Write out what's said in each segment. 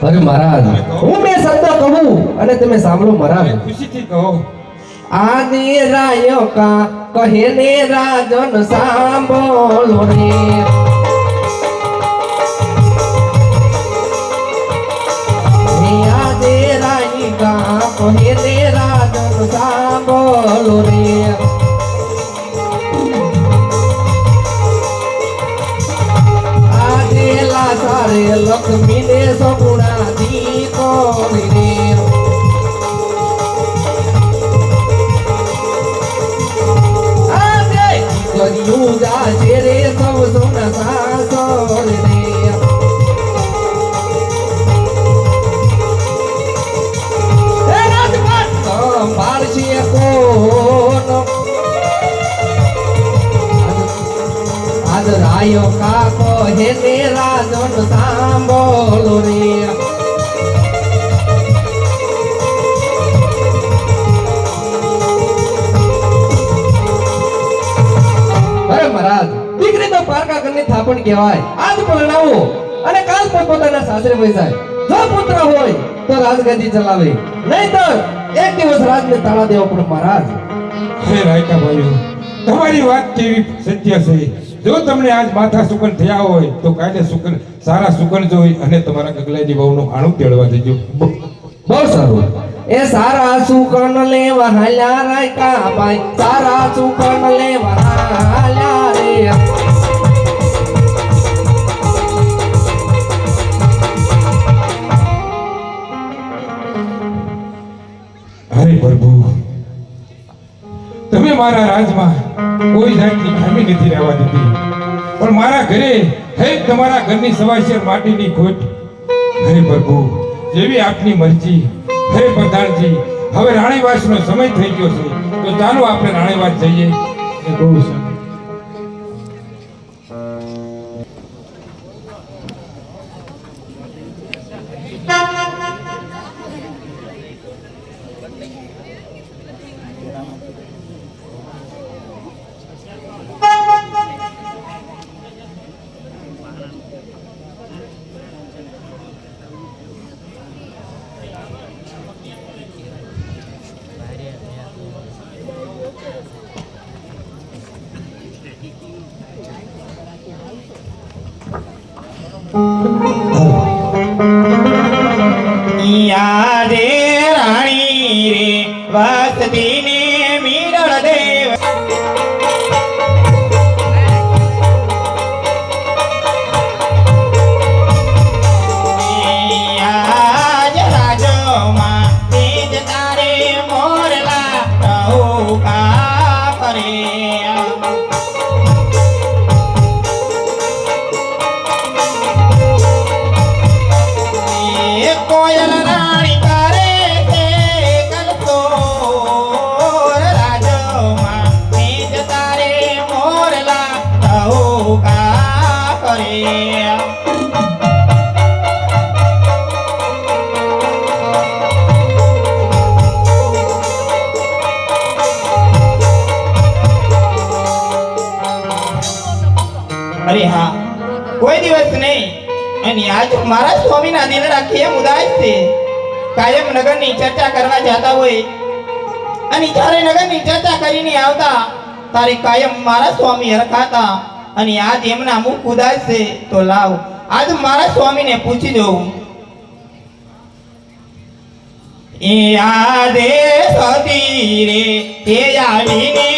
અરે મહારાજ હું બે શબ્દ કહું અને તમે સાંભળો મહારાજ તમે ખુશીથી કહો. આદિ રાયો કા કહે ને રાજન સાંભળો રે હે આદિ રાઈ કા કહે ને રાજન સાંભળો રે આજે લાસારે લક્ષ્મી ને સગુણા રાયો કાકો હે ને રાજન સાંભળો રે પારકા ઘરની થાપણ કહેવાય. આજ પરણાવો. અને કાલ પોતપોતાના સાસરે વહી જાય. જો પુત્ર હોય તો રાજગાદી ચલાવે. નહીંતર એક દિવસ રાજને તાળા દેવો પણ મહારાજ. હે રાયકા ભાઈઓ તમારી વાત કેવી સત્ય છે? જો તમને આજ માથા સુકન થયા હોય તો કાલે સુકન સારા સુકન જોઈ અને તમારા ગગલાજી બહુનું આણું તેડવા દેજો બહુ સારું. એ સારા સુકન લેવા હાલ્યા રાયકા ભાઈ. સારા સુકન લેવા હાલ્યા રે પ્રભુ તમે મારા રાજમાં કોઈ જાતની ખામી નથી રહેવા દીધી. પણ મારા ઘરે હે તમારા ઘરની સવાશેર માટીની ખોટ. હરે પ્રભુ જેવી આપની મરજી. હે પ્રધાનજી, હવે રાણીવાસનો સમય થઈ ગયો છે, તો ચાલો આપણે રાણીવાસ જઈએ. બહુ સારું. રે વસતી ને મીરળ દેવ. તારે મોરલા ટહુકા કરે અરે હા. કોઈ દિવસ નહીં. અને આજ મારા સ્વામીના દિલડા કેમ ઉદાસ છે. કાયમ નગરની ચર્ચા કરવા જતા હોય. અને જ્યારે નગરની ચર્ચા કરીને આવતા તારે કાયમ મારા સ્વામી હરખાતા. અને આજ એમના મુખ ઉદાસ તો લાવ. આજ મારા સ્વામીને પૂછી જોઉં. એ આદે સતી રે, તે આવીને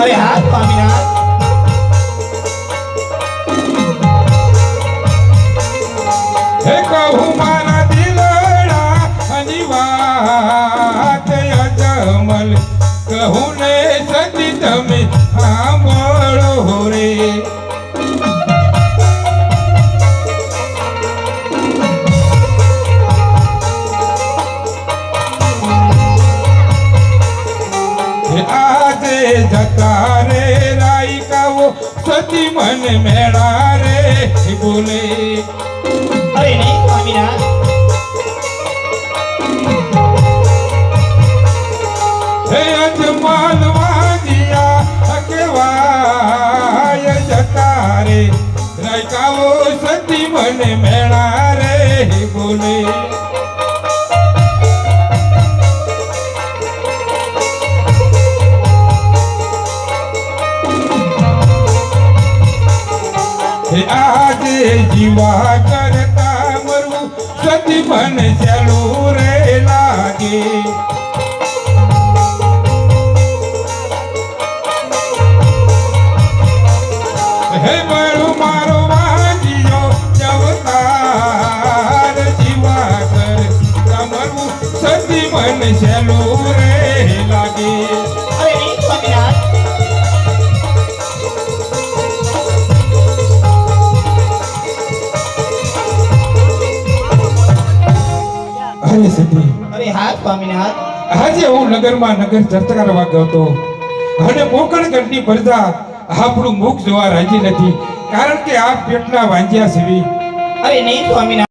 અરે હા સ્વામિનાથ કહું ને સતી તમે સાંભળો રે. મન મેળા રે બોલે. અરે નહીં કેવાય જતા રે. રાઈકાઓ સતી મન મેળા રે બોલે. જીવા કરતા મરવું સતી મન ચાલુ રે લાગે. હે બળું મારો વાજીયો જવતાર જીવા કર કમરવું સતી મન અરે સતી અરે હા સ્વામિનાથ આજે હું નગરમાં નગર ચર્ચા કરવા ગયો હતો. અને મોકળગઢની પ્રજા આપણું મુખ જોવા રાજી નથી. કારણ કે આ પેટના વાંજ્યા સિવી અરે નહીં સ્વામિનાથ